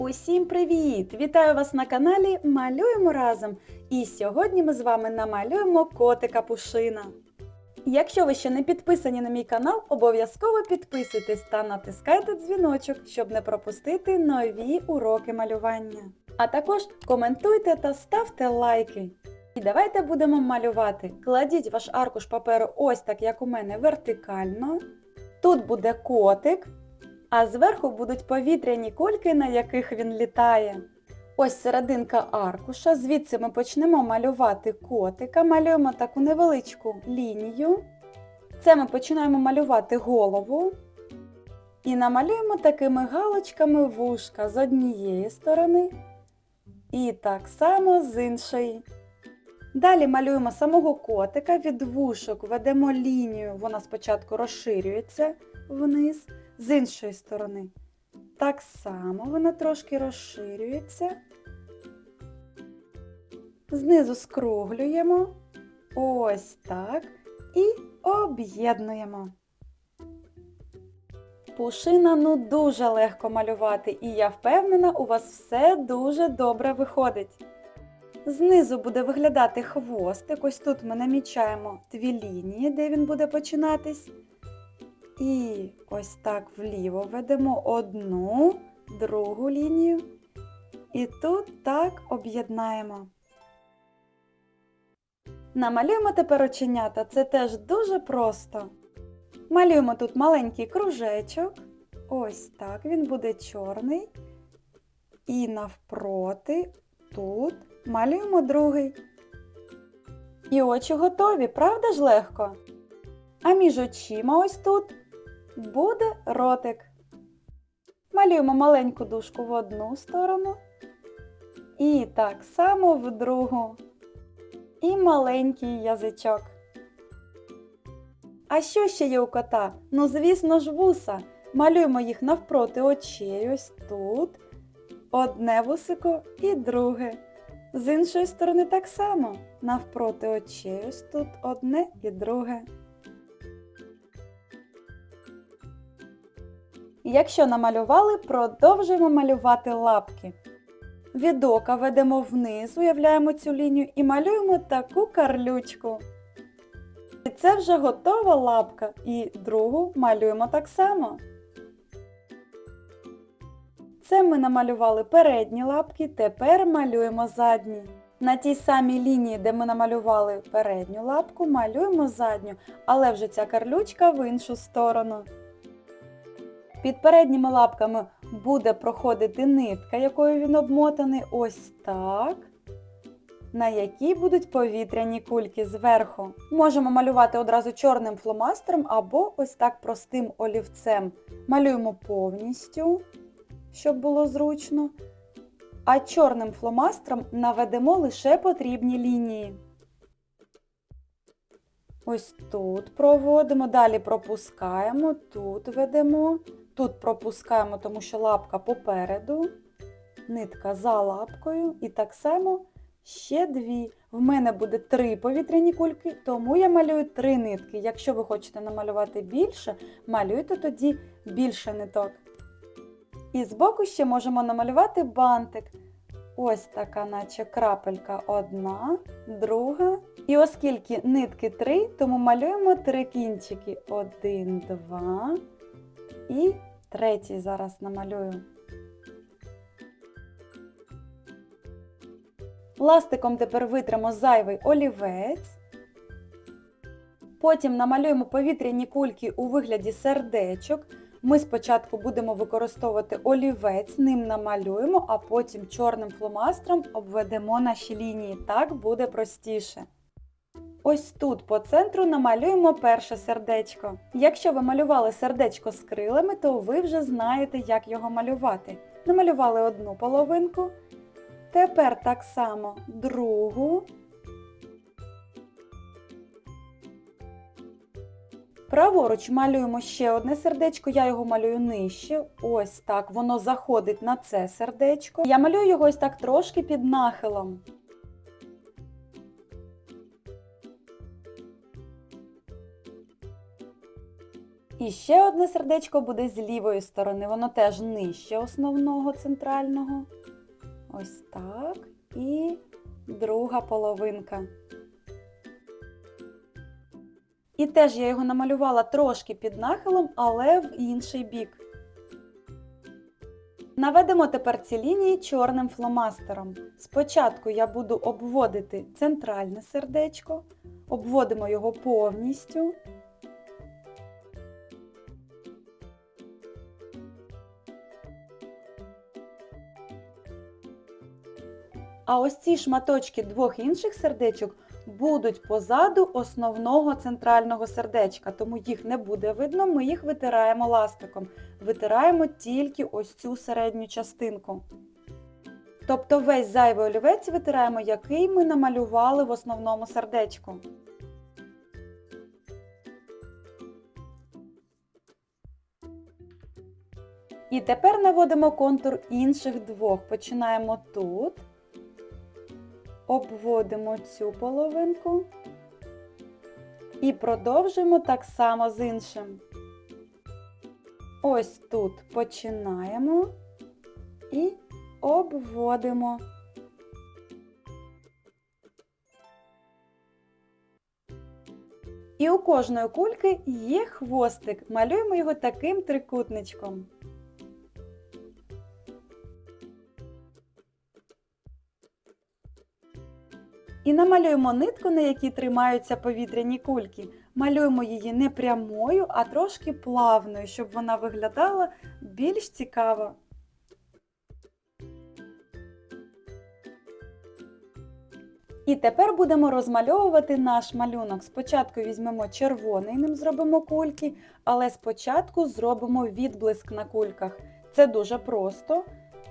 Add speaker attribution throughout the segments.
Speaker 1: Усім привіт! Вітаю вас на каналі Малюємо разом! І сьогодні ми з вами намалюємо котика Пушина. Якщо ви ще не підписані на мій канал, обов'язково підписуйтесь та натискайте дзвіночок, щоб не пропустити нові уроки малювання. А також коментуйте та ставте лайки. І давайте будемо малювати. Кладіть ваш аркуш паперу ось так, як у мене, вертикально. Тут буде котик, а зверху будуть повітряні кульки, на яких він літає. Ось серединка аркуша, звідси ми почнемо малювати котика, малюємо таку невеличку лінію. Це ми починаємо малювати голову. І намалюємо такими галочками вушка з однієї сторони і так само з іншої. Далі малюємо самого котика, від вушок ведемо лінію, вона спочатку розширюється вниз, з іншої сторони. Так само вона трошки розширюється. Знизу скруглюємо. Ось так. І об'єднуємо. Пушина ну дуже легко малювати, і я впевнена, у вас все дуже добре виходить. Знизу буде виглядати хвостик. Ось тут ми намічаємо дві лінії, де він буде починатись. І ось так вліво ведемо одну, другу лінію. І тут так об'єднаємо. Намалюємо тепер оченята. Це теж дуже просто. Малюємо тут маленький кружечок. Ось так, він буде чорний. І навпроти, тут малюємо другий. І очі готові, правда ж легко? А між очима ось тут буде ротик. Малюємо маленьку дужку в одну сторону. І так само в другу. І маленький язичок. А що ще є у кота? Ну, звісно ж, вуса. Малюємо їх навпроти очей, ось тут. Одне вусико і друге. З іншої сторони так само. Навпроти очей, ось тут одне і друге. Якщо намалювали, продовжуємо малювати лапки. Від ока ведемо вниз, уявляємо цю лінію і малюємо таку карлючку. І це вже готова лапка. І другу малюємо так само. Це ми намалювали передні лапки, тепер малюємо задні. На тій самій лінії, де ми намалювали передню лапку, малюємо задню, але вже ця карлючка в іншу сторону. Під передніми лапками буде проходити нитка, якою він обмотаний, ось так, на якій будуть повітряні кульки зверху. Можемо малювати одразу чорним фломастером або ось так простим олівцем. Малюємо повністю, щоб було зручно. А чорним фломастером наведемо лише потрібні лінії. Ось тут проводимо, далі пропускаємо, тут ведемо. Тут пропускаємо, тому що лапка попереду, нитка за лапкою і так само ще дві. В мене буде три повітряні кульки, тому я малюю три нитки. Якщо ви хочете намалювати більше, малюйте тоді більше ниток. І збоку ще можемо намалювати бантик. Ось така, наче крапелька одна, друга. І оскільки нитки три, тому малюємо три кінчики. Один, два. І третій зараз намалюю. Ластиком тепер витримо зайвий олівець. Потім намалюємо повітряні кульки у вигляді сердечок. Ми спочатку будемо використовувати олівець, ним намалюємо, а потім чорним фломастером обведемо наші лінії. Так буде простіше. Ось тут по центру намалюємо перше сердечко. Якщо ви малювали сердечко з крилами, то ви вже знаєте, як його малювати. Намалювали одну половинку. Тепер так само другу. Праворуч малюємо ще одне сердечко, я його малюю нижче. Ось так, воно заходить на це сердечко. Я малюю його ось так трошки під нахилом. І ще одне сердечко буде з лівої сторони, воно теж нижче основного центрального. Ось так. І друга половинка. І теж я його намалювала трошки під нахилом, але в інший бік. Наведемо тепер ці лінії чорним фломастером. Спочатку я буду обводити центральне сердечко, обводимо його повністю. А ось ці шматочки двох інших сердечок будуть позаду основного центрального сердечка, тому їх не буде видно, ми їх витираємо ластиком. Витираємо тільки ось цю середню частинку. Тобто весь зайвий олівець витираємо, який ми намалювали в основному сердечку. І тепер наводимо контур інших двох. Починаємо тут обводимо цю половинку і продовжуємо так само з іншим. Ось тут починаємо і обводимо. І у кожної кульки є хвостик. Малюємо його таким трикутничком. І намалюємо нитку, на якій тримаються повітряні кульки. Малюємо її не прямою, а трошки плавною, щоб вона виглядала більш цікаво. І тепер будемо розмальовувати наш малюнок. Спочатку візьмемо червоний, ним зробимо кульки, але спочатку зробимо відблиск на кульках. Це дуже просто.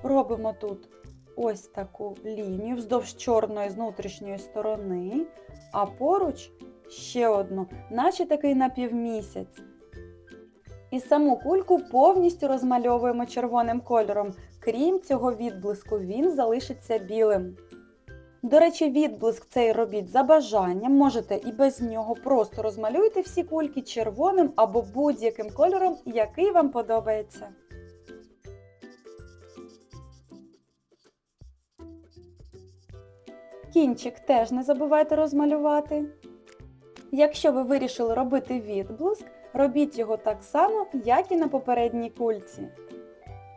Speaker 1: Робимо тут ось таку лінію вздовж чорної з внутрішньої сторони, а поруч ще одну, наче такий напівмісяць. І саму кульку повністю розмальовуємо червоним кольором. Крім цього відблиску, він залишиться білим. До речі, відблиск цей робіть за бажанням, можете і без нього просто розмалюйте всі кульки червоним або будь-яким кольором, який вам подобається. Кінчик теж не забувайте розмалювати. Якщо ви вирішили робити відблиск, робіть його так само, як і на попередній кульці.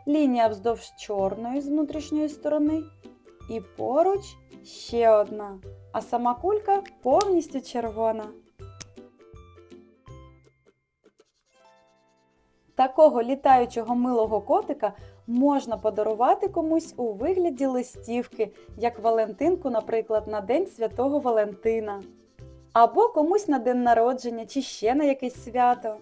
Speaker 1: Лінія вздовж чорної з внутрішньої сторони. І поруч ще одна. А сама кулька повністю червона. Такого літаючого милого котика можна подарувати комусь у вигляді листівки, як Валентинку, наприклад, на День Святого Валентина. Або комусь на день народження чи ще на якесь свято.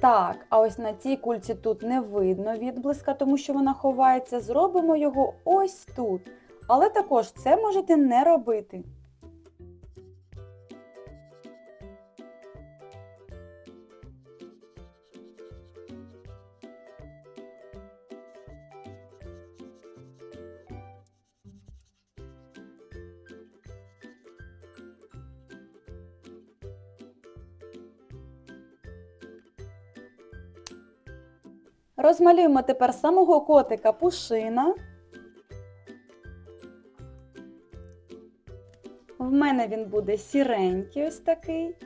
Speaker 1: Так, а ось на цій кульці тут не видно відблиска, тому що вона ховається. Зробимо його ось тут. Але також це можете не робити. Розмалюємо тепер самого котика пушина. В мене він буде сіренький ось такий.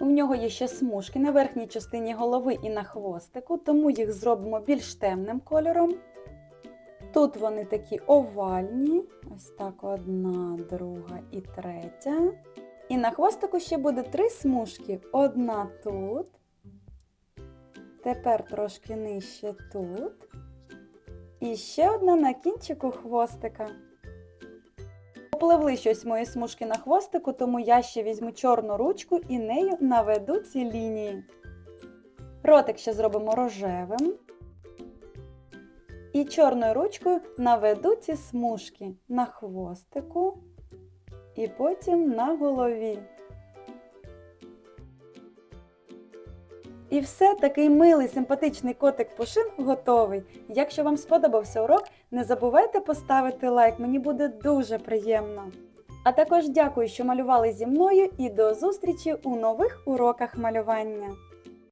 Speaker 1: У нього є ще смужки на верхній частині голови і на хвостику, тому їх зробимо більш темним кольором. Тут вони такі овальні, ось так одна, друга і третя. І на хвостику ще буде три смужки. Одна тут. Тепер трошки нижче тут. І ще одна на кінчику хвостика. Попливли щось мої смужки на хвостику, тому я ще візьму чорну ручку і нею наведу ці лінії. Ротик ще зробимо рожевим. І чорною ручкою наведу ці смужки на хвостику і потім на голові. І все, такий милий, симпатичний котик Пушин готовий. Якщо вам сподобався урок, не забувайте поставити лайк, мені буде дуже приємно. А також дякую, що малювали зі мною і до зустрічі у нових уроках малювання.